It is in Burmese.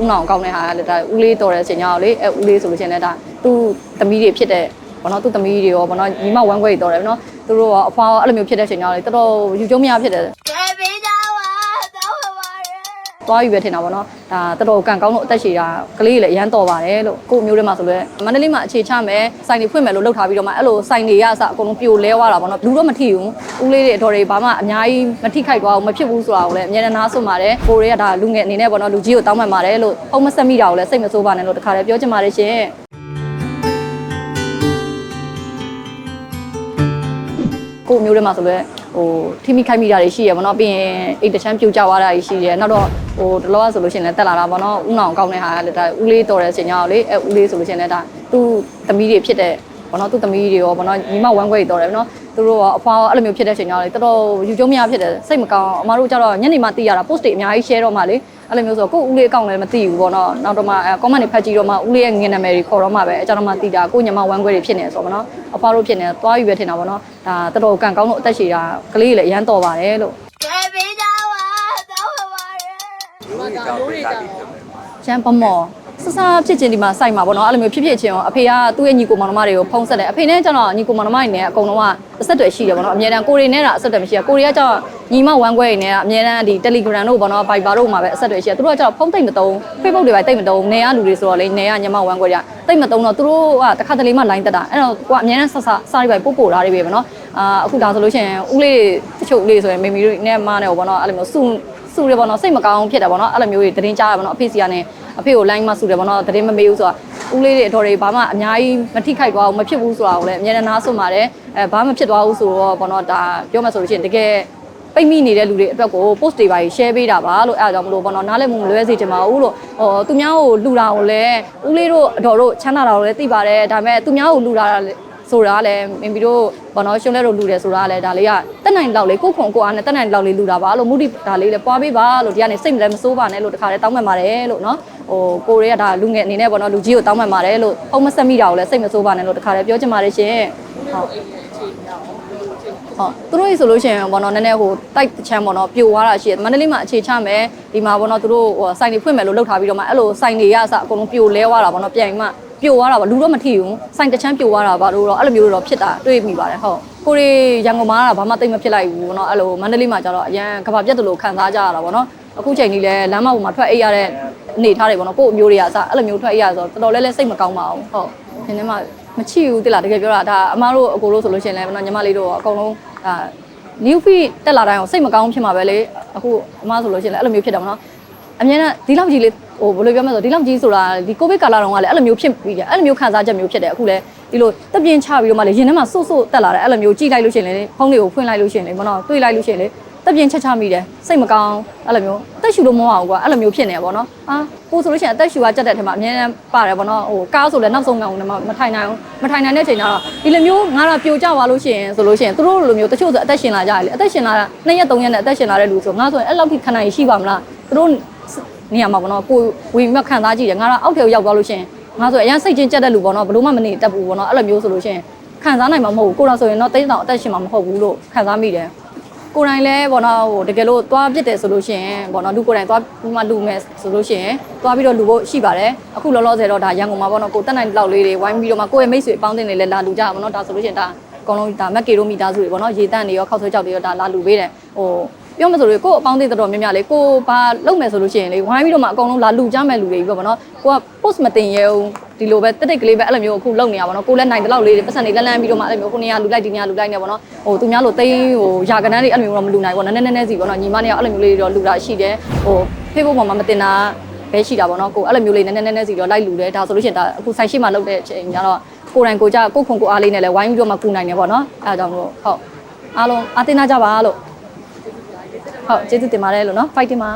ဥနောင်ကောင်းတဲ့ဟာကလည်းဒါဦးလေးတော်တဲ့အချိန်ကြောင့်လေအဲဦးလေးဆိုလို့ရှိရင်လည်းဒါသူ့သမီးတွေဖြစ်တဲ့ဘောနော်သူ့သမီးတွေရောဘောနော်ညီမဝမ်းခွဲတွေတော်တယ်ဘောနော်သူတို့ရောအဖွာရောအဲ့လိုမျိုးဖြစ်တဲ့အချိန်ကြောင့်လေတော်တော်ယူကျုံမရဖြစ်တယ် သွားယူပဲထင်တာပေါ့နော်ဒါတော်တော်ကန်ကောင်းလို့အသက်ရှည်တာကလေးလည်းအရန်တော်ပါတယ်လို့ကို့မျိုးတွေမှာဆိုလဲမန္တလေးမှာအခြေချမယ်စိုင်တွေဖွင့်မယ်လို့လုပ်ထားပြီးတော့မှအဲ့လိုစိုင်တွေရအစအကုန်လုံးပြိုလဲသွားတာပေါ့နော်လူတော့မထိဘူးဦးလေးတွေအတော်တွေဘာမှအများကြီးမထိခိုက်သွားဘူးမဖြစ်ဘူးဆိုတာကိုလည်းအများနဲ့နားဆွပါတယ်ကိုတွေကဒါလူငယ်အနေနဲ့ပေါ့နော်လူကြီးကိုတောင်းပန်ပါတယ်လို့အုံမဆက်မိတာကိုလည်းစိတ်မဆိုးပါနဲ့လို့တခါတည်းပြောချင်ပါတယ်ရှင်ကို့မျိုးတွေမှာဆိုလဲ ဟိုထိမိခိုက်မိတာတွေရှိရပေါ့နော်ပြီးရင်အိတ်တချမ်းပြူကျသွားတာတွေရှိတယ်နောက်တော့ဟိုတလောကဆိုလို့ရှိရင်လည်းတက်လာတာပေါ့နော်ဥနောင်ကောင်းတဲ့ဟာကလည်းဒါဦးလေးတော်တဲ့အချိန်ကြောင့်လေအဲဦးလေးဆိုလို့ရှိရင်လည်းဒါသူ့သမီးတွေဖြစ်တဲ့ပေါ့နော်သူ့သမီးတွေရောပေါ့နော်ညီမဝမ်းခွဲတွေတော်တယ်ပေါ့နော်သူတို့ရောအဖွာရောအဲ့လိုမျိုးဖြစ်တဲ့အချိန်ကြောင့်လေတော်တော်ယူကျုံမရဖြစ်တယ်စိတ်မကောင်းအမတို့ကျတော့ညနေမှသိရတာ post တွေအများကြီး share တော့မှလေ အဲ့လိုမျိုးဆိုတော့ကိုဦးလေးအကောင့်လည်းမသိဘူးပေါ့နော်နောက်တော့မှ comment တွေဖတ်ကြည့်တော့မှဦးလေးရဲ့ငင်နာမည်တွေခေါ်တော့မှပဲအကြောင်းတော့မှသိတာကိုညမဝမ်းခွဲတွေဖြစ်နေဆိုတော့ပေါ့နော်အဖွားတို့ဖြစ်နေသွားယူပဲထင်တာပေါ့နော်ဒါတော်တော်ကံကောင်းလို့အသက်ရှည်တာကလေးလည်းအရန်တော်ပါတယ်လို့ကဲပေးတာပါတော့ပါတယ်ဒါမျိုးတွေကြောင့်ရန်ပမောဆဆဖြစ်ချင်းဒီမှာစိုက်မှာပေါ့နော်အဲ့လိုမျိုးဖြစ်ဖြစ်ချင်းအောင်အဖေကသူ့ရဲ့ညီကိုမောင်နှမတွေကိုဖုံးဆက်တယ်အဖေနဲ့ကျွန်တော်ညီကိုမောင်နှမတွေနဲ့အကုန်လုံးကအဆက်အသွယ်ရှိတယ်ပေါ့နော်အမြဲတမ်းကိုရီနဲ့တော့အဆက်အသွယ်မရှိဘူးကိုရီကကျတော့ ညီမဝမ်းခွဲတွေနဲ့ကအများတန်းဒီ Telegram တို့ပေါ့နော် Viber တို့မှာပဲအဆက်အသွယ်ရှိတယ်သူတို့ကကျတော့ဖုံးသိမ့်မသုံး Facebook တွေပဲသိမ့်မသုံးနေရလူတွေဆိုတော့လေနေရညီမဝမ်းခွဲတွေကသိမ့်မသုံးတော့သူတို့ကတစ်ခါတလေမှ line တက်တာအဲ့တော့ကိုကအများတန်းဆက်ဆက်စားတွေပဲပို့ပို့ထားတွေပဲပေါ့နော်အာအခုဒါဆိုလို့ရှိရင်ဦးလေးတချို့ဦးလေးဆိုရင်မိမိတို့နဲ့မနဲ့ပေါ့နော်အဲ့လိုမျိုးစုစုရပေါ့နော်စိတ်မကောင်းဖြစ်တယ်ပေါ့နော်အဲ့လိုမျိုးတွေသတင်းကြားရပေါ့နော်အဖေစီကနေအဖေကို line မှာစုတယ်ပေါ့နော်သတင်းမမေးဘူးဆိုတာဦးလေးတွေအတော်တွေဘာမှအများကြီးမထိခိုက်သွားဘူးမဖြစ်ဘူးဆိုတာကိုလည်းအများနဲ့နားဆွပါတယ်အဲဘာမှမဖြစ်သွားဘူးဆိုတော့ပေါ့နော်ဒါပြောမှဆိုလို့ရှိရင်တကယ် ပိတ်မိနေတဲ့လူတွေအတွက်ကို post တွေပါ share ပေးတာပါလို့အဲ့ဒါကြောင့်မလို့ပေါ့နော်နားလည်မှုမလွဲစေချင်ပါဘူးလို့ဟောသူများကိုလူတာကိုလည်းဦးလေးတို့အတော်တို့ချမ်းသာတာကိုလည်းသိပါတယ်ဒါပေမဲ့သူများကိုလူတာဆိုတာကလည်းမင်းပြီးတော့ဘောနော်ရှုံးလဲတို့လူတယ်ဆိုတာကလည်းဒါလေးကတက်နိုင်လောက်လေးကိုခုံကိုအားနဲ့တက်နိုင်လောက်လေးလူတာပါလို့မုဒိဒါလေးလည်းပွားပေးပါလို့ဒီကနေစိတ်မလဲမစိုးပါနဲ့လို့တခါလေးတောင်းပန်ပါတယ်လို့နော်ဟိုကိုတွေကဒါလူငယ်အနေနဲ့ဘောနော်လူကြီးကိုတောင်းပန်ပါတယ်လို့အုံမဆက်မိတာကိုလည်းစိတ်မစိုးပါနဲ့လို့တခါလေးပြောချင်ပါတယ်ရှင်ဟုတ် ဟုတ်သူတို့ကြီးဆိုလို့ရှိရင်ဘောနော်နည်းနည်းဟိုတိုက်ချမ်းဘောနော်ပြိုသွားတာရှိတယ်မန္တလေးမှာအခြေချမယ်ဒီမှာဘောနော်သူတို့ဟိုစိုင်တွေဖွင့်မယ်လို့လုပ်ထားပြီးတော့မှအဲ့လိုစိုင်တွေရအစအကုန်လုံးပြိုလဲသွားတာဘောနော်ပြန်မှပြိုသွားတာပါလူတော့မထီဘူးစိုင်တစ်ချမ်းပြိုသွားတာပါလို့တော့အဲ့လိုမျိုးတော့ဖြစ်တာတွေ့မိပါတယ်ဟုတ်ကိုရီရန်ကုန်မှာကဘာမှတိတ်မဖြစ်လိုက်ဘူးဘောနော်အဲ့လိုမန္တလေးမှာကျတော့အရန်ကဘာပြတ်တယ်လို့ခံစားကြရတာဘောနော်အခုချိန်ကြီးလဲလမ်းမပေါ်မှာထွက်အိတ်ရတဲ့အနေထားတွေပေါ့နော်ကို့အမျိုးတွေကအစအဲ့လိုမျိုးထွက်အိတ်ရဆိုတော့တော်တော်လေးလေးစိတ်မကောင်းပါဘူးဟုတ်ဒီနေ့မှ မချီဘူးတိလားတကယ်ပြောတာဒါအမားတို့အကိုတို့ဆိုလို့ရှိရင်လည်းပေါ့နော်ညီမလေးတို့အကုန်လုံးဒါ new feed တက်လာတိုင်းအောင်စိတ်မကောင်းဖြစ်မှာပဲလေအခုအမားဆိုလို့ရှိရင်လည်းအဲ့လိုမျိုးဖြစ်တယ်ပေါ့နော်အမြဲတမ်းဒီလောက်ကြီးလေးဟိုဘယ်လိုပြောမလဲဆိုဒီလောက်ကြီးဆိုတာဒီကိုဗစ်ကာလတုန်းကလည်းအဲ့လိုမျိုးဖြစ်ပြီးတယ်အဲ့လိုမျိုးခံစားချက်မျိုးဖြစ်တယ်အခုလည်းဒီလိုတပြင်းချပြီးတော့မှလေရင်ထဲမှာစွတ်စွတ်တက်လာတယ်အဲ့လိုမျိုးကြည့်လိုက်လို့ရှိရင်လေဖုန်းလေးကိုဖွင့်လိုက်လို့ရှိရင်လေပေါ့နော်တွေ့လိုက်လို့ရှိရင်လေ တပြင်းချက်ချမိတယ်စိတ်မကောင်းအဲ့လိုမျိုးအသက်ရှူလို့မဟုတ်အောင်ကွာအဲ့လိုမျိုးဖြစ်နေပါတော့အာကိုဆိုလို့ရှိရင်အသက်ရှူကကြက်တဲ့ထဲမှာအမြဲတမ်းပါတယ်ပေါ့နော်ဟိုကားဆိုလည်းနောက်ဆုံးကောင်လည်းမထိုင်နိုင်ဘူးမထိုင်နိုင်တဲ့ချိန်ကျတော့ဒီလိုမျိုးငါတော့ပြိုကျသွားလို့ရှိရင်ဆိုလို့ရှိရင်သူတို့လိုမျိုးတချို့ဆိုအသက်ရှင်လာကြတယ်လေအသက်ရှင်လာတာ2ရက်3ရက်နဲ့အသက်ရှင်လာတဲ့လူဆိုငါဆိုရင်အဲ့လောက်ထိခဏရှိပါမလားသူတို့နေရာမှာပေါ့နော်ကိုဝင်မခံစားကြည့်တယ်ငါတော့အောက်ထဲကိုရောက်သွားလို့ရှိရင်ငါဆိုအရင်စိတ်ချင်းကြက်တဲ့လူပေါ့နော်ဘလို့မှမနေတတ်ဘူးပေါ့နော်အဲ့လိုမျိုးဆိုလို့ရှိရင်ခံစားနိုင်မှာမဟုတ်ဘူးကိုတော့ဆိုရင်တော့တိတ်တောင်အသက်ရှင်မှာမဟုတ်ဘူးလို့ခံစားမိတယ် ကိုယ်တိုင်လဲပေါ့နော်ဟိုတကယ်လို့သွားပြစ်တယ်ဆိုလို့ရှိရင်ပေါ့နော်လူကိုယ်တိုင်သွားပြီးမှလူမယ်ဆိုလို့ရှိရင်သွားပြီးတော့လူဖို့ရှိပါတယ်အခုလောလောဆယ်တော့ဒါရန်ကုန်မှာပေါ့နော်ကိုတက်နိုင်လောက်လေးတွေဝိုင်းပြီးတော့မှကိုယ့်ရဲ့မိတ်ဆွေအပေါင်းအသင်းတွေလည်းလာလူကြပါပေါ့နော်ဒါဆိုလို့ရှိရင်ဒါအကုန်လုံးဒါမက်ကေရိုမီတာစုတွေပေါ့နော်ရေတန့်တွေရောခောက်ဆွဲကြောက်တွေရောဒါလာလူပေးတယ်ဟို ပြောမှဆိုလို့ကိုယ့်အပေါင်းအသင်းတော်တော်များများလေကိုဘာလုပ်မယ်ဆိုလို့ရှိရင်လေဝိုင်းပြီးတော့မှအကုန်လုံးလာလူကြမဲ့လူတွေကြီးပေါ့နော်ကိုက post မတင်ရဲဘူးဒီလိုပဲတက်တက်ကလေးပဲအဲ့လိုမျိုးအခုလုပ်နေရပါတော့ကိုလည်းနိုင်တဲ့လောက်လေးတွေပတ်စံတွေလန်းလန်းပြီးတော့မှအဲ့လိုမျိုးခုနေရလူလိုက်ဒီနေရလူလိုက်နေပေါ့နော်ဟိုသူများလိုတိန်းဟိုယာကနန်းလေးအဲ့လိုမျိုးတော့မလူနိုင်ဘူးပေါ့နော်နည်းနည်းနည်းစီပေါ့နော်ညီမနေအဲ့လိုမျိုးလေးတော့လူတာရှိတယ်ဟို Facebook ပေါ်မှာမတင်တာပဲရှိတာပေါ့နော်ကိုအဲ့လိုမျိုးလေးနည်းနည်းနည်းနည်းစီတော့လိုက်လူတယ်ဒါဆိုလို့ရှိရင်ဒါအခုဆိုင်ရှိမှလုပ်တဲ့အချိန်ကျတော့ကိုယ်တိုင်ကိုကြကိုခုံကိုအားလေးနဲ့လဲဝိုင်းပြီးတော့မှကူနိုင်တယ်ပေါ့နော်အဲ့ဒါကြောင့်မို့ဟုတ်အားလုံးအသင်နာကြပါလို့ ဟုတ်ကျေးဇူးတင်ပါတယ်လို့နော် fight တင်ပါ